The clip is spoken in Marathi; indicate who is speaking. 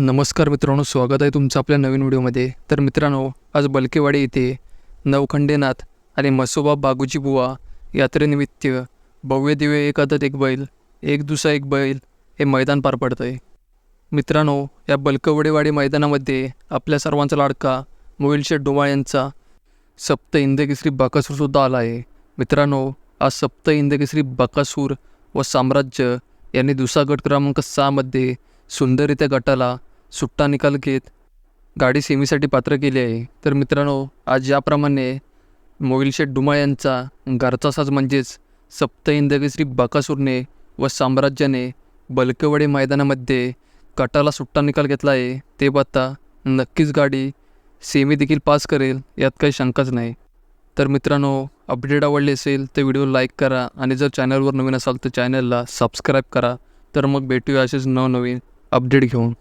Speaker 1: नमस्कार मित्रांनो स्वागत आहे तुमचं आपल्या नवीन व्हिडिओमध्ये. तर मित्रांनो आज बलकेवाडी येथे नवखंडेनाथ आणि मसोबा बागूची बुवा यात्रेनिमित्त भव्य दिव्य एक आदत एक बैल एक दुसरा एक बैल हे मैदान पार पडतं आहे मित्रांनो या बलकवडेवाडी मैदानामध्ये आपल्या सर्वांचा लाडका मोहिलशेठ डोमाळ यांचा सप्त इंदकेसरी बकासूरसुद्धा आला आहे. मित्रांनो आज सप्त इंदकेसरी बकासूर व साम्राज्य यांनी दुसरा गट क्रमांक सहामध्ये सुंदररित्या गटाला सुट्टा निकाल घेत गाडी सेमीसाठी पात्र केली आहे. तर मित्रांनो आज याप्रमाणे मोहिलशेठ डुमाळ यांचा घरचा साज म्हणजेच सप्त इंदकेसरी बकासूरने व साम्राज्याने बलकवडे मैदानामध्ये गटाला सुट्टा निकाल घेतला आहे. ते पाहता नक्कीच गाडी सेमी देखील पास करेल यात काही शंकाच नाही. तर मित्रांनो अपडेट आवडले असेल तर व्हिडिओ लाईक करा आणि जर चॅनलवर नवीन असाल तर चॅनलला सबस्क्राईब करा. तर मग भेटूया असेच नवनवीन अपडेट घेऊन.